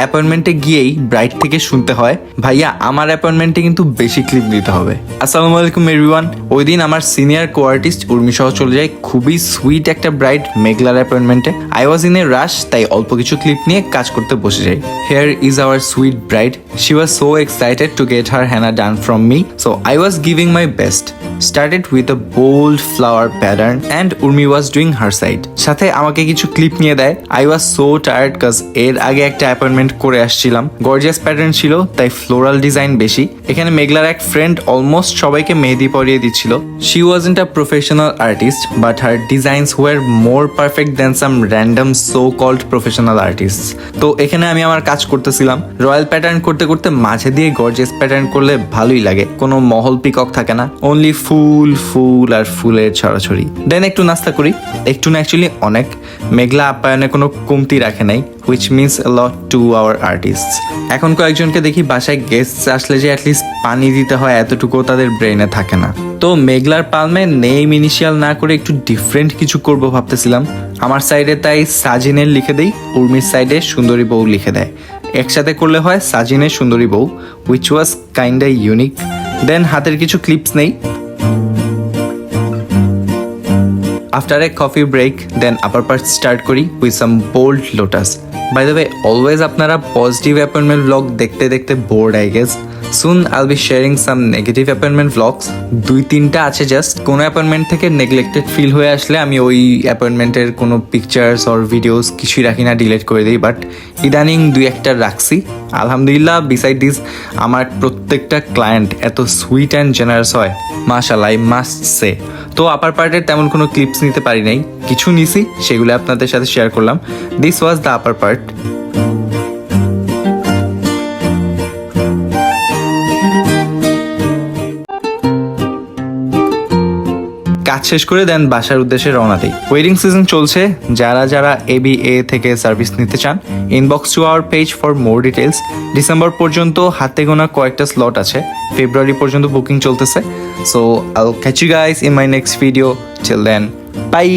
অ্যাপয়েন্টমেন্টে গিয়েই ব্রাইট থেকে শুনতে হয়, ভাইয়া, আমার অ্যাপয়েন্টমেন্টে কিন্তু বেশি ক্লিপ দিতে হবে। আসসালামু আলাইকুম এভরিওয়ান ওই দিন আমার সিনিয়র কো আর্টিস্ট উর্মি সহ চলে যায় খুবই সুইট একটা ব্রাইট মেঘলার অ্যাপয়েন্টমেন্টে আই ওয়াজ ইন এ রাশ তাই অল্প কিছু ক্লিপ নিয়ে কাজ করতে বসে যাই। Here is our sweet bride she was so excited to get her henna done from me so I was giving my best started with a bold flower pattern and Urmi was doing her side সাথে আমাকে কিছু clip নিয়ে দেয়। I was so tired কাজ এর আগে একটা appointment করে আসছিলাম। গর্জিয়াস প্যাটার্ন ছিল, তাই ফ্লোরাল ডিজাইন বেশি। এখানে মেঘলার এক ফ্রেন্ড অলমোস্ট সবাইকে মেহেদি পরিয়ে দিচ্ছিল। She wasn't a professional artist but her designs were more perfect than some random so called professional artist তো এখানে আমি আমার কাজ করতেছিলাম। রয়্যাল প্যাটার্ন করতে করতে মাঝে দিয়ে গর্জিয়াস প্যাটার্ন করলে ভালোই লাগে। কোনো মহল পিকক থাকে না। অনলি ফুল ফুল আর ফুলের ছড়াছড়ি। দেন একটু নাস্তা করি। একটু না অ্যাকচুয়ালি অনেক। মেঘলা আপ্যায়নে কোনো কমতি রাখে নাই। Which means lot to our artist এখন কয়েকজনকে দেখি বাসায় গেস্ট আসলে যে অ্যাটলিস্ট পানি দিতে হয় এতটুকুও তাদের ব্রেনে থাকে না। তো মেঘলার পালমে নেম ইনিশিয়াল না করে একটু ডিফারেন্ট কিছু করব ভাবতেছিলাম। আমার সাইডে তাই সাজিনের লিখে দেই, উর্মির সাইডে সুন্দরী বউ লিখে দেয়। একসাথে করলে হয় সাজিনের সুন্দরী বউ which was kind unique then হাতের কিছু ক্লিপস নেই after a coffee break then upper part start করি with some bold lotus by the way always আপনারা পজিটিভ অ্যাপয়েন্টমেন্ট ব্লগ দেখতে দেখতে bored I guess soon I'll be sharing some negative appointment blogs দুই তিনটা আছে just কোনো appointment থেকে neglected feel হয়ে আসলে আমি ওই অ্যাপয়েন্টমেন্টের কোনো পিকচার্স অর ভিডিওস কিছুই রাখি না ডিলিট করে দিই। বাট ইদানিং দুই একটা রাখছি। আলহামদুলিল্লাহ বিসাইড দিস আমার প্রত্যেকটা ক্লায়েন্ট এত সুইট অ্যান্ড জেনারেস হয়। মাশাল্লাহ আই মাস্ট সে তো আপার পার্টের তেমন কোনো ক্লিপস নিতে পারি নাই। কিছু নিছি, সেগুলো আপনাদের সাথে শেয়ার করলাম। This was the upper part কাজ শেষ করে দেন বাসার উদ্দেশ্যে রওনা দিই। ওয়েডিং সিজন চলছে। যারা যারা এ বি এ থেকে সার্ভিস নিতে চান inbox to our page for more details December পর্যন্ত হাতে গোনা কয়েকটা স্লট আছে। ফেব্রুয়ারি পর্যন্ত বুকিং চলতেছে। So I'll catch you guys in my next video chill then bye